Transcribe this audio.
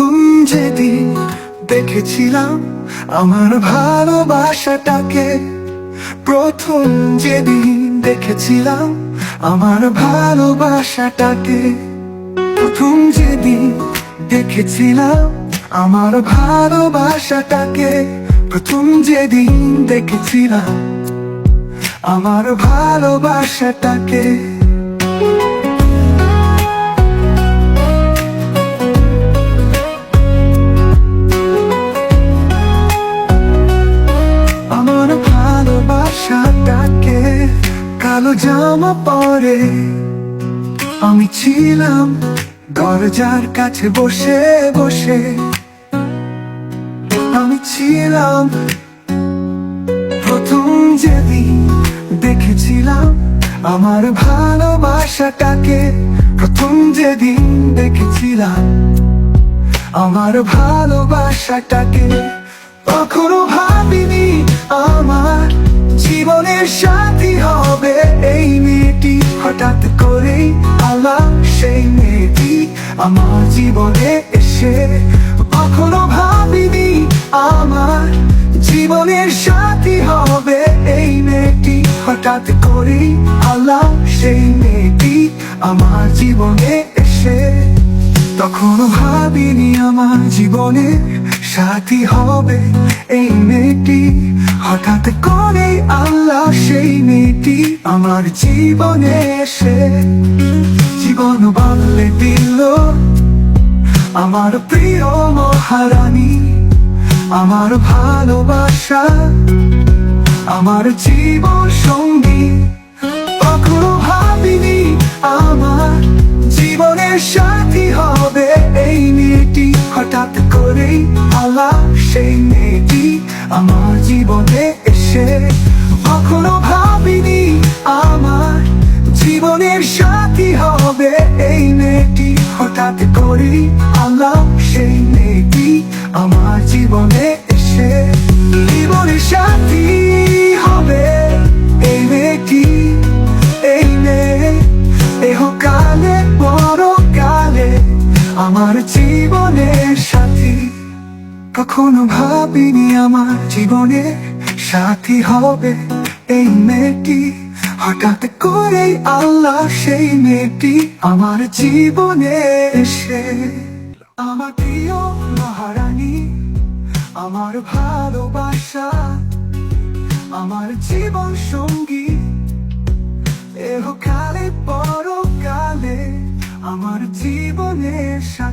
প্রথম যেদিন দেখেছিলাম আমার ভালোবাসাটাকে, প্রথম যেদিন দেখেছিলাম আমার ভালোবাসাটাকে, প্রথম যেদিন দেখেছিলাম আমার ভালোবাসাটাকে, প্রথম যেদিন দেখেছিলাম আমার ভালোবাসাটাকে। কালো জামা পরে আমি ছিলাম দরজার কাছে বসে বসে। আমি ছিলাম প্রথম যেদিন দেখেছিলাম আমার ভালোবাসাটাকে, প্রথম যেদিন দেখেছিলাম আমার ভালোবাসাটাকে কখনো আমার জীবনে এসে কখনো ভাবিনি আমার জীবনের সাথী হবে এই মেয়েটি। হঠাৎ করেই আল্লাহ সেই মেয়েটি আমার জীবনে এসে। তখনও ভাবিনি আমার জীবনে সাথী হবে এই মেয়েটি। হঠাৎ করে আল্লাহ সেই মেয়েটি আমার জীবনে এসে। জীবন বললে দিল আমার প্রিয় মহারানী, আমার ভালোবাসা, আমার জীবন সঙ্গী। কখনো ভাবিনি আমার জীবনের সাথী হবে এই মেয়েটি। হঠাৎ করেই আলা সেই মেয়েটি। হঠাৎ করেই আল্লাহ সেই মেয়েটি আমার জীবনে এসে। জীবনের সাথী হবে এই মেয়েটি এই মেয়ে এহ কালে, বড় কালে আমার জীবনের সাথী। কখনো ভাবিনি আমার জীবনে সাথী হবে এই মেয়েটি হঠাৎ করে আল্লাহ সেই মেয়েটি আমার জীবনে এসে। আমার প্রিয় মহারানী, আমার ভালোবাসা, আমার জীবন সঙ্গী এহ কালে বড় কালে আমার জীবনের সাথী